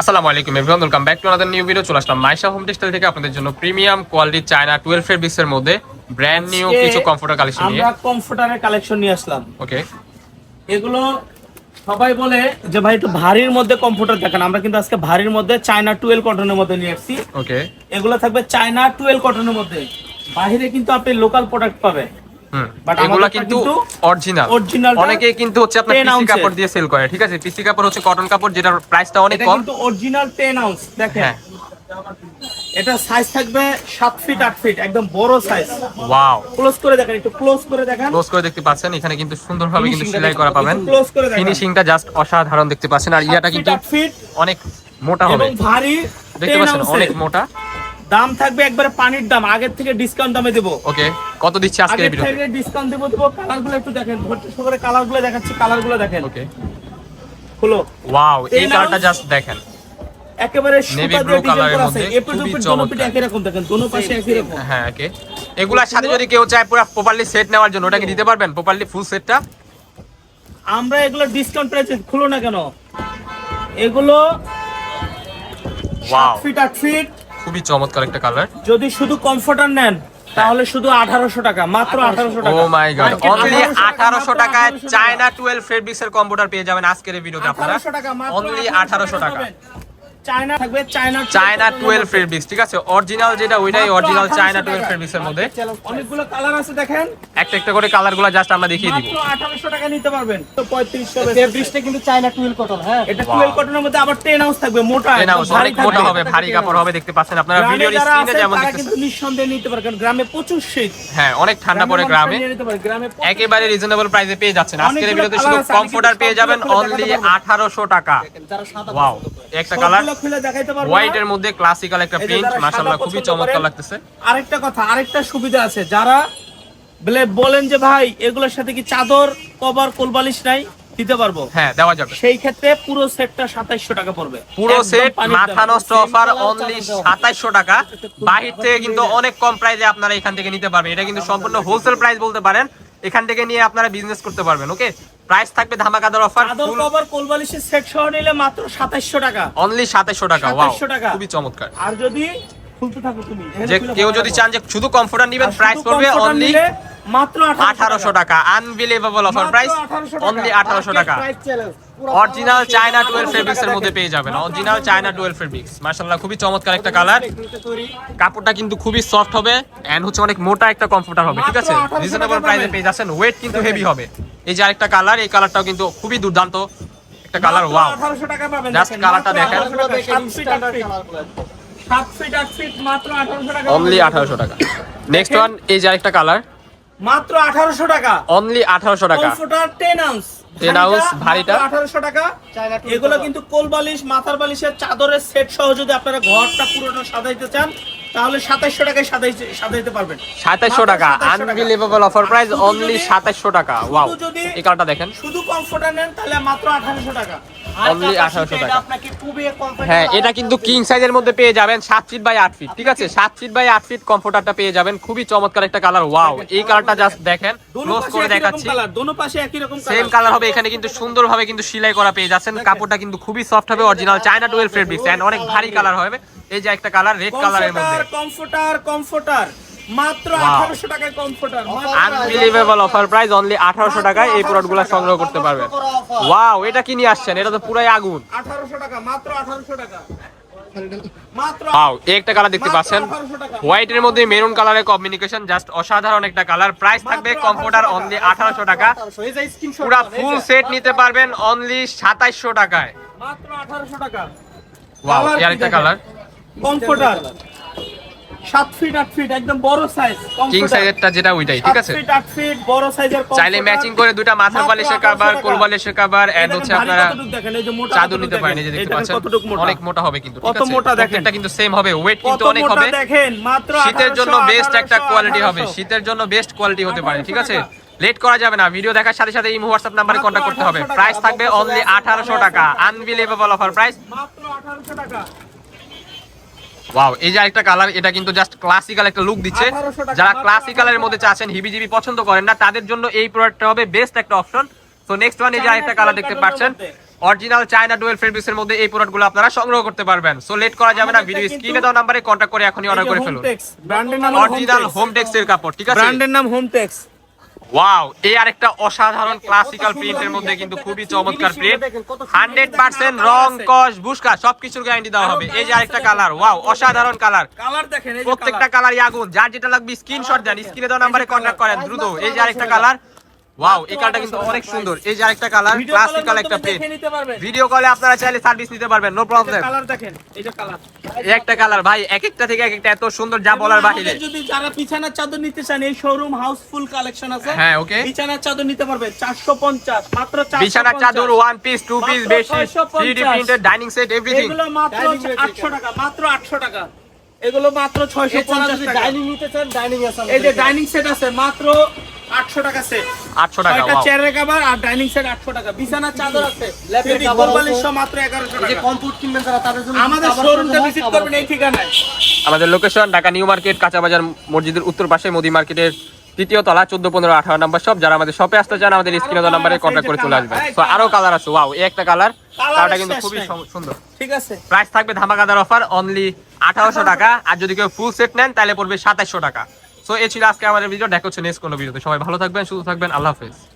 আসসালামু আলাইকুম everyone welcome back to another new video চলে আসলাম মাইশা হোম টেক্সটাইল থেকে আপনাদের জন্য প্রিমিয়াম কোয়ালিটি চায়না 12 ফেব্রিক্স এর মধ্যে ব্র্যান্ড নিউ কিছু কমফোর্টার কালেকশন নিয়ে। আমরা কমফোর্টারের কালেকশন নিয়ে আসলাম। ওকে এগুলো সবাই বলে যে ভাই একটু ভারীর মধ্যে কমফোর্টার দেখেন। আমরা কিন্তু আজকে ভারীর মধ্যে চায়না টুয়েলভ কটনের মধ্যে নিয়ে আসছি। ওকে এগুলো থাকবে চায়না টুয়েলভ কটনের মধ্যে। বাইরে কিন্তু আপনি লোকাল প্রোডাক্ট পাবে হুম But এগুলা কিন্তু অরিজিনাল অনেকেই কিন্তু হচ্ছে আপনার পিসি কাপড় দিয়ে সেল করে ঠিক আছে? পিসি কাপড় হচ্ছে কটন কাপড় যেটার প্রাইসটা অনেক কম। কিন্তু অরিজিনাল টেন আউন্স দেখেন। হ্যাঁ। এটা সাইজ থাকবে সাত ফিট আট ফিট একদম বড় সাইজ ওয়াও ক্লোজ করে দেখেন একটু ক্লোজ করে দেখেন। ক্লোজ করে দেখতে পাচ্ছেন এখানে কিন্তু সুন্দরভাবে কিন্তু সেলাই করা পাবেন। close করে দেখান। ফিনিশিংটা জাস্ট অসাধারণ দেখতে পাচ্ছেন আর ইয়াটা কিন্তু ফিট অনেক মোটা হবে। এবং ভারী দেখতে পাচ্ছেন অনেক মোটা। দাম থাকবে একবারে পানির দাম আগের থেকে ডিসকাউন্ট দামে দেবো। ওকে কত দিচ্ছে আজকের আগের ভিডিওতে? ডিসকাউন্ট দেবো দেবো কালারগুলো একটু দেখেন ধৈর্য সহকারে কালারগুলো দেখাচ্ছি কালারগুলো দেখেন। ওকে হলো ওয়াও এই কালারটা জাস্ট দেখেন। একেবারে ডিজাইন করা আছে মধ্যে খুবই চমৎকার। একই রকম দেখেন দোনো পাশে একই রকম। হ্যাঁ ওকে এগুলার সাথে যদি কেউ চায় পুরো প্রপারলি সেট নেওয়ার জন্য ওটা কি দিতে পারবেন? প্রপারলি ফুল সেটটা আমরা এগুলো ডিসকাউন্ট প্রাইসে খুলো না কেন? এগুলো ওয়াও ফিট আট ফিট খুবই চমৎকার একটা কালার যদি শুধু কমফোর্টার নেন তাহলে শুধু আঠারোশো টাকা মাত্র আঠারোশো। ও টাকা। মাই গড অনলি 1800 1800 টাকায় চায়না 12 ফেব্রিক্স এর কম্পিউটার পেয়ে যাবেন আজকের এই ভিডিওতে আপনারা। 1800 অনলি 1800 টাকা। চায়না থাকবে চায়না চায়না 12 ফেব্রিক্স ঠিক আছে? অরিজিনাল যেটা ওইটাই অরিজিনাল চায়না 12 ফেব্রিক্স এর মধ্যে। অনেকগুলো কালার আছে দেখেন। একটা একটা করে কালারগুলো জাস্ট আমরা দেখিয়ে দিব। মাত্র আঠারোশো টাকা নিতে পারবেন। তো পঁয়ত্রিশশো ফেব্রিক্সটা কিন্তু চায়না টুয়েল কটন হ্যাঁ। এটা Wow. টুয়েলভ কটনের মধ্যে আবার টেন আউন্স থাকবে মোটা। অনেক মোটা হবে ভারী কাপড় হবে দেখতে পাচ্ছেন আপনারা গ্রামে ভিডিওর স্ক্রিনে যেমন তারা দেখতেছেন। কিন্তু নিঃসন্দেহে নিতে পারে কারণ গ্রামে প্রচুর শীত। হ্যাঁ অনেক ঠান্ডা পড়ে গ্রামে। একেবারে রিজনেবল প্রাইসে পেয়ে যাচ্ছেন। আজকের ভিডিওতে শুধু কমফোর্টার পেয়ে যাবেন অনলি দেখাতে 1800 টাকা। যারা সাদা একটা কালার খুলে দেখাইতে পারব হোয়াইট এর মধ্যে ক্লাসিক্যাল একটা প্রিন্ট মাশাআল্লাহ খুবই চমৎকার লাগতেছে। আরেকটা কথা আরেকটা সুবিধা আছে। যারা বলে বলেন যে ভাই এগুলোর সাথে কি চাদর কভার কোলবালিশ নাই? দিতে পারব। হ্যাঁ দেওয়া যাবে। সেই ক্ষেত্রে পুরো সেটটা সাতাইশশো টাকা পড়বে। পুরো সেট মাথা নষ্ট অফার অনলি সাতাইশশো টাকা। বাহির থেকে কিন্তু অনেক কম প্রাইসে আপনারা এখান থেকে নিতে পারবেন। এটা কিন্তু সম্পূর্ণ হোলসেল প্রাইস বলতে পারেন। এখান থেকে নিয়ে আপনারা বিজনেস করতে পারবেন ওকে প্রাইস থাকবে ধামাকাদার অফার চাদর কভার কোলবালিশের সেট সহ নিলে মাত্র সাতাইশশো টাকা। অনলি সাতাইশশো টাকা ওয়াও 2700 টাকা। খুবই চমৎকার। আর যদি খুলতে থাকো তুমি যে কেউ যদি চান যে শুধু কমফোর্টার নেবেন প্রাইস পড়বে অনলি মাত্র আঠারোশো টাকা। আনবিলিভেবল অফার প্রাইস অনলি আঠারোশো টাকা। অরিজিনাল চায়না টুয়েলভ ফেব্রিক্স এর মধ্যে পেয়ে যাবেন। অরিজিনাল চায়না টুয়েলভ ফেব্রিক্স মাশাআল্লাহ খুবই চমৎকার একটা কালার কাপড়টা কিন্তু খুবই সফট হবে এন্ড হচ্ছে অনেক মোটা একটা কমফোর্টার হবে ঠিক আছে? 1800 রিজনেবল প্রাইসে পেয়ে যাচ্ছেন। ওয়েট কিন্তু হেভি হবে। এই যে আরেকটা কালার এই কালারটাও কিন্তু খুবই দুর্দান্ত। একটা কালার ওয়াও আঠারোশো টাকা পাবেন। Colourটা মাত্র দেখেন। 1800 ফিট, ফিট। মাত্র টাকা অনলি পাবেন। আঠারোশো টাকা। নেক্সট ওয়ান এই যে আরেকটা কালার মাত্র আঠারোশো টাকা। অনলি আঠারোশো টাকা। কমফোর্টার টেন আউন্স 10 ounce, ভারীটা? আঠারোশো টাকা। এগুলো কিন্তু কোল বালিশ মাথার বালিশের চাদরের সেট সহ যদি আপনারা ঘরটা পুরোটা সাজাইতে চান তাহলে সাতাইশশো টাকায় সাজাইতে সাজাইতে পারবেন। সাতাইশশো টাকা। 2700 টাকা। আনবিলিভেবল অফার প্রাইস অনলি যদি- সাতাইশশো টাকা। ওয়াও শুধু যদি- এই কালারটা দেখেন। শুধু কমফোর্টার নেন তাহলে মাত্র আঠারোশো টাকা। অনলি আঠারোশো টাকা। হ্যাঁ এটা কিন্তু কিং সাইজের মধ্যে পেয়ে যাবেন সাত ফিট বাই আট ফিট ঠিক আছে? সাত ফিট বাই আট ফিট কমফোর্টারটা পেয়ে যাবেন খুবই চমৎকার একটা কালার ওয়াও এই কালারটা জাস্ট দেখেন ক্লোজ করে দেখাচ্ছি। কালার দোনো পাশে একই রকম সেম কালার হবে এখানে কিন্তু সুন্দরভাবে কিন্তু সেলাই করা পেয়ে যাচ্ছেন। কাপড়টা কিন্তু খুবই সফট হবে original China twelve fabrics and অনেক ভারী কালার হবে। এই যে একটা কালার রেড কালারের মধ্যে। Comforter comforter offer price only 1800 টাকায়। এই সংগ্রহ করতে পারবেন ওয়াও এটা আসছেন? এটা তো পুরাই আগুন। একটা কালার দেখতে পাচ্ছেন। মধ্যে মেরুন কালারের জাস্ট অসাধারণ একটা কালার প্রাইস থাকবে কম্পিউটার অনলি 1800 টাকা। পুরো ফুল সেট নিতে পারবেন অনলি 2700 টাকায়। কালার কম্পিউটার 7 ফিট 8 ফিট একদম বড় সাইজ কিং সাইজেরটা যেটা ওইটাই ঠিক আছে? 7 ফিট 8 ফিট বড় সাইজের চাইলে ম্যাচিং করে দুইটা মাথার বালিশের কভার কোল বালিশের কভার এন্ড হচ্ছে আপনারা চাদর নিতে পারেন যে দেখতে পাচ্ছেন? অনেক মোটা হবে কিন্তু কত মোটা দেখেন। এটা কিন্তু সেম হবে ওয়েট কিন্তু অনেক হবে। দেখেন মাত্র শীতের জন্য বেস্ট একটা কোয়ালিটি হবে শীতের জন্য বেস্ট কোয়ালিটি হতে পারে ঠিক আছে? লেট করা যাবে না ভিডিও দেখার সাথে সাথে এই হোয়াটসঅ্যাপ নাম্বারে কন্টাক্ট করতে হবে। প্রাইস থাকবে অনলি আঠারোশো টাকা আনবিলিভেবল অফার প্রাইস মাত্র আঠারোশো টাকা। ওয়াও এই যে একটা কালার এটা কিন্তু জাস্ট ক্লাসিক্যাল একটা লুক দিচ্ছে। যারা ক্লাসিক্যালের 1800 মধ্যে চাচ্ছেন হিবিজিবি পছন্দ করেন না তাদের জন্য এই প্রোডাক্টটা হবে বেস্ট একটা অপশন সো নেক্সট ওয়ান এই যে আরেকটা কালার দেখতে পাচ্ছেন অরিজিনাল চায়না ডুয়েল ফেব্রিক্স এর মধ্যে এই প্রোডাক্টগুলো আপনারা সংগ্রহ করতে পারবেন। সো লেট করা যাবে না ভিডিও স্ক্রিনে দেওয়া নাম্বারে কন্ট্যাক্ট করে এখনই অর্ডার করে ফেলুন। ব্র্যান্ডের নাম অরিজিনাল হোম টেক্স এর কাপড় ঠিক আছে? ব্র্যান্ডের নাম হোমটেক্স ওয়াও এই আরেকটা অসাধারণ ক্লাসিক্যাল প্রিন্টের মধ্যে কিন্তু খুবই চমৎকার প্রিন্ট হান্ড্রেড পার্সেন্ট রং কস বুসকা সবকিছুর গ্যারান্টি দেওয়া হবে। এই যে আরেকটা কালার ওয়াও অসাধারণ কালার কালার দেখেন প্রত্যেকটা। কালারই আগুন যার যেটা লাগবে স্ক্রিনশট দেন স্ক্রিনে দেওয়া নাম্বারে কন্ট্যাক্ট করেন দ্রুত। এই যে আরেকটা কালার ওয়াও এই কালারটা কিন্তু অনেক সুন্দর। এই যে আরেকটা কালার ক্লাসিক্যাল একটা প্রিন্ট ভিডিও কলে আপনারা চাইলে সার্ভিস নিতে পারবেন নো প্রবলেম কালার দেখেন এই যে কালার এই একটা কালার ভাই এক একটা থেকে এক একটা এত সুন্দর যা বলার বাহিরে। যদি যারা বিছানার চাদর নিতে চান এই শোরুম হাউসফুল কালেকশন আছে। হ্যাঁ. বিছানার চাদর নিতে পারবেন 450 মাত্র 450 বিছানার চাদর ওয়ান পিস টু পিস বেশি 650 three D printed dining set everything এগুলো মাত্র Dining 800 টাকা মাত্র 800 টাকা। এগুলো মাত্র এছাড়া 650 টাকা। ডাইনিং নিতে চান ডাইনিং আছে এই যে ডাইনিং সেট আছে মাত্র 800 টাকা সেট আটশো টাকা। চেয়ারের কভার আর ডাইনিং সেট 800 টাকা। বিছানার চাদর আছে। মাত্র 1100 এই টাকা। কমফোর্ট কিনবেন যারা তাদের জন্য আমাদের শোরুমটা ভিজিট করবেন এই ঠিকানায় আমাদের লোকেশন ঢাকা নিউ মার্কেট কাঁচা বাজার মসজিদের উত্তর পাশে মোদি মার্কেটের তৃতীয় তলা চোদ্দ পনেরো আঠারো নাম্বার সব যারা আমাদের শপে আসতে চান আমাদের স্ক্রিনে দেওয়া নাম্বারে কন্ট্যাক্ট করে চলে আসবেন। তো আরও কালার আছে ওয়াও এই একটা কালার কালারটা কিন্তু খুবই সুন্দর। ঠিক আছে। প্রাইস থাকবে ধামাকাদার অফার অনলি আঠারোশো টাকা। আর যদি কেউ ফুল সেট নেন তাহলে পড়বে সাতাইশশো টাকা। সো এ ছিল আজকে আমাদের ভিডিও দেখা নেক্সট কোনো ভিডিওতে সবাই ভালো থাকবেন, সুস্থ থাকবেন। আল্লাহ হাফেজ।